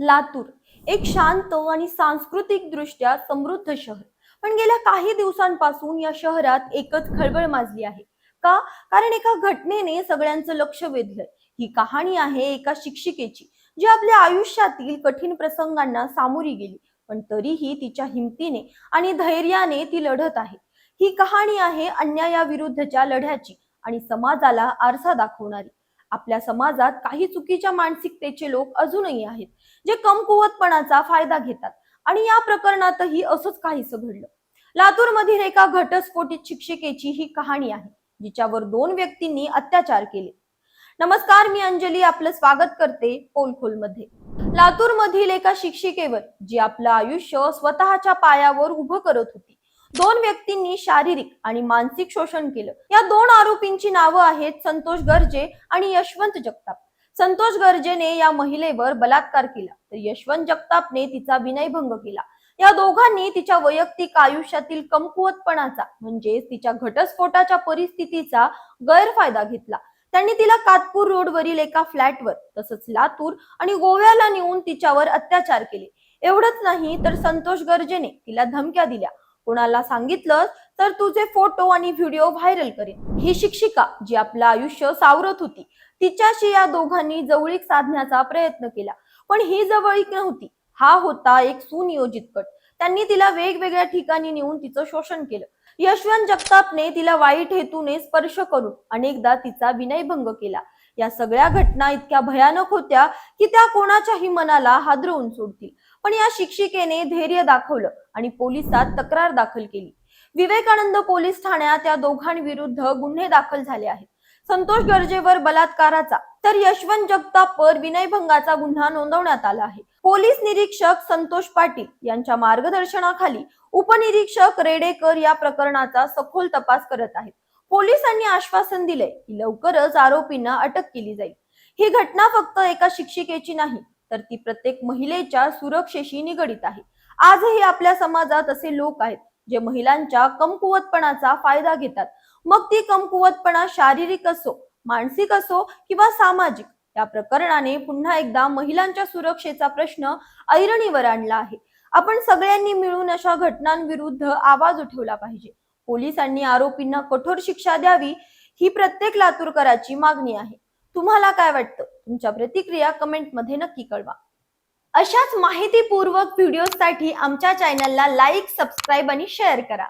लातूर एक शांत आणि सांस्कृतिक दृष्ट्या समृद्ध शहर. पण गेल्या काही दिवसांपासून या शहरात एकच खळबळ माजली आहे. का? कारण एका घटनेने सगळ्यांचं लक्ष वेधलंय. ही कहाणी आहे एका शिक्षिकेची जी आपल्या आयुष्यातील कठीण प्रसंगांना सामोरी गेली पण तरीही तिच्या हिमतीने आणि धैर्याने ती लढत आहे. ही कहाणी आहे अन्यायाविरुद्धच्या लढ्याची आणि समाजाला आरसा दाखवणारी. आपल्या समाजात काही चुकीच्या मानसिकतेचे लोक अजूनही आहेत जे कमकुवतपणाचा फायदा घेतात. आणि या प्रकरणातही असंच काहीसं घडलं. लातूर मधील एका घटस्फोटित शिक्षिकेची ही कहाणी आहे जिच्यावर दोन व्यक्तींनी अत्याचार केले. नमस्कार मी अंजली आपलं स्वागत करते पोलखोलमध्ये. लातूर मधील एका शिक्षिकेवर जी आपलं आयुष्य स्वतःच्या पायावर उभं करत होती. दोन व्यक्तींनी शारीरिक आणि मानसिक शोषण केलं. या दोन आरोपींची नावं आहेत संतोष गर्जे आणि यशवंत जगताप. संतोष गर्जेने या महिलेवर बलात्कार केला. तर यशवंत जगतापने तिचा विनयभंग केला. या दोघांनी तिच्या वैयक्तिक आयुष्यातील कमकुवतपणाचा म्हणजेच तिच्या घटस्फोटाच्या परिस्थितीचा गैरफायदा घेतला. त्यांनी तिला कातपूर रोडवरील एका फ्लॅटवर तसंच लातूर आणि गोव्याला नेऊन तिच्यावर अत्याचार केले. एवढंच नाही तर संतोष गर्जेने तिला धमक्या दिल्या. कोणाला सांगितलं तर तुझे फोटो आणि व्हिडिओ व्हायरल करेन. ही शिक्षिका जी आपलं आयुष्य सावरत होती तिच्याशी या दोघांनी जवळीक साधण्याचा प्रयत्न केला. पण ही जवळीक नव्हती. हा होता एक सुनियोजित कट त्यांनी तिला वेगवेगळ्या ठिकाणी नेऊन तिचं शोषण केलं. यशवंत जगतापने तिला वाईट हेतूने स्पर्श करून अनेकदा तिचा विनयभंग केला. या सगळ्या घटना इतक्या भयानक होत्या की त्या कोणाच्याही मनाला हादरवून सोडतील. पण या शिक्षिकेने धैर्य दाखवलं आणि पोलिसात तक्रार दाखल केली. विवेकानंद पोलीस ठाण्यात या दोघांविरुद्ध गुन्हे दाखल झाले आहेत. संतोष गर्जेवर बलात्काराचा तर यशवंत जगतापवर विनयभंगाचा गुन्हा नोंदवण्यात आला आहे. पोलीस निरीक्षक संतोष पाटील यांच्या मार्गदर्शनाखाली उपनिरीक्षक रेडेकर या प्रकरणाचा सखोल तपास करत आहेत. पोलिसांनी आश्वासन दिले की लवकरच आरोपींना अटक केली जाईल. ही घटना फक्त एका शिक्षिकेची नाही तर ती प्रत्येक महिलेच्या सुरक्षेशी निगडीत आहे. आजही आपल्या समाजात असे लोक आहेत जे महिलांच्या कमकुवतपणाचा फायदा घेतात. मग ती कमकुवतपणा शारीरिक असो मानसिक असो किंवा सामाजिक या प्रकरणाने पुन्हा एकदा महिलांच्या सुरक्षेचा प्रश्न ऐरणीवर आणला आहे. आपण सगळ्यांनी मिळून अशा घटनांविरुद्ध आवाज उठवला पाहिजे. पोलिसांनी आरोपींना कठोर शिक्षा द्यावी ही प्रत्येक लातूरकराची मागणी आहे. तुम्हाला काय वाटतं? तुमच्या प्रतिक्रिया कमेंटमध्ये नक्की कळवा. अशाच माहितीपूर्वक व्हिडिओसाठी आमच्या चॅनलला लाईक सबस्क्राईब आणि शेअर करा.